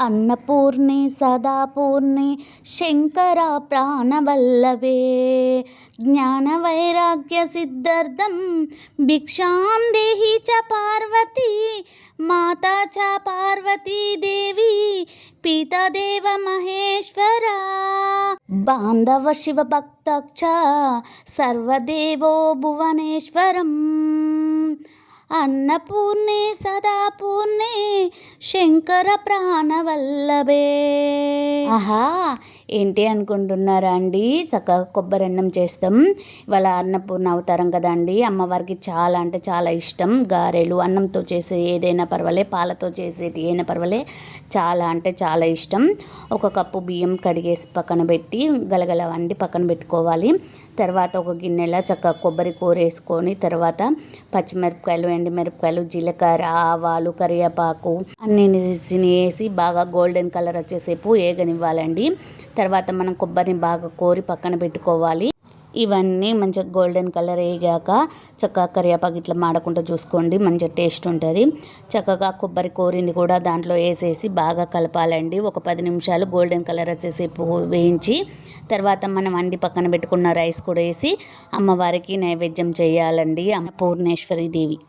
అన్నపూర్ణే సదాపూర్ణే శంకర ప్రాణవల్లభే జ్ఞానవైరాగ్య సిద్ధార్థం భిక్షాం దేహి చ పార్వతీ మాతా చ పార్వతీదేవి పితదేవ మహేశ్వర. బాంధవ శివభక్త చ సర్వదేవో భువనేశ్వరం. అన్నపూర్ణే సదాపూర్ణే శంకర ప్రాణవల్లభే. ఆహా ఏంటి అనుకుంటున్నారా అండి? చక్కగా కొబ్బరి అన్నం చేస్తాం. ఇవాళ అన్నపూర్ణ అవతారం కదండి అమ్మవారికి చాలా అంటే చాలా ఇష్టం. గారెలు అన్నంతో చేసే ఏదైనా పర్వాలే పాలతో చేసేది అయినా పర్వాలే చాలా అంటే చాలా ఇష్టం. ఒక కప్పు బియ్యం కడిగేసి పక్కన పెట్టి గలగల వండి పక్కన పెట్టుకోవాలి. తర్వాత ఒక గిన్నెలో చక్కగా కొబ్బరి కూర వేసుకొని తర్వాత పచ్చిమిరపకాయలు ఎండుమిరపకాయలు జీలకర్ర ఆవాలు కరివేపాకు అన్నీ వేసి బాగా గోల్డెన్ కలర్ వచ్చేసేపు వేగనివ్వాలండి. తర్వాత మనం కొబ్బరిని బాగా కోరి పక్కన పెట్టుకోవాలి. ఇవన్నీ మంచిగా గోల్డెన్ కలర్ వేగాక చక్కగా కరివేపాకు ఇట్లా మాడకుండా చూసుకోండి. మంచిగా టేస్ట్ ఉంటుంది. చక్కగా కొబ్బరి కోరింది కూడా దాంట్లో వేసేసి బాగా కలపాలండి. ఒక పది నిమిషాలు గోల్డెన్ కలర్ వచ్చేసి వేయించి తర్వాత మనం వండి పక్కన పెట్టుకున్న రైస్ కూడా వేసి అమ్మవారికి నైవేద్యం చేయాలండి. అమ్మ పూర్ణేశ్వరి దేవి.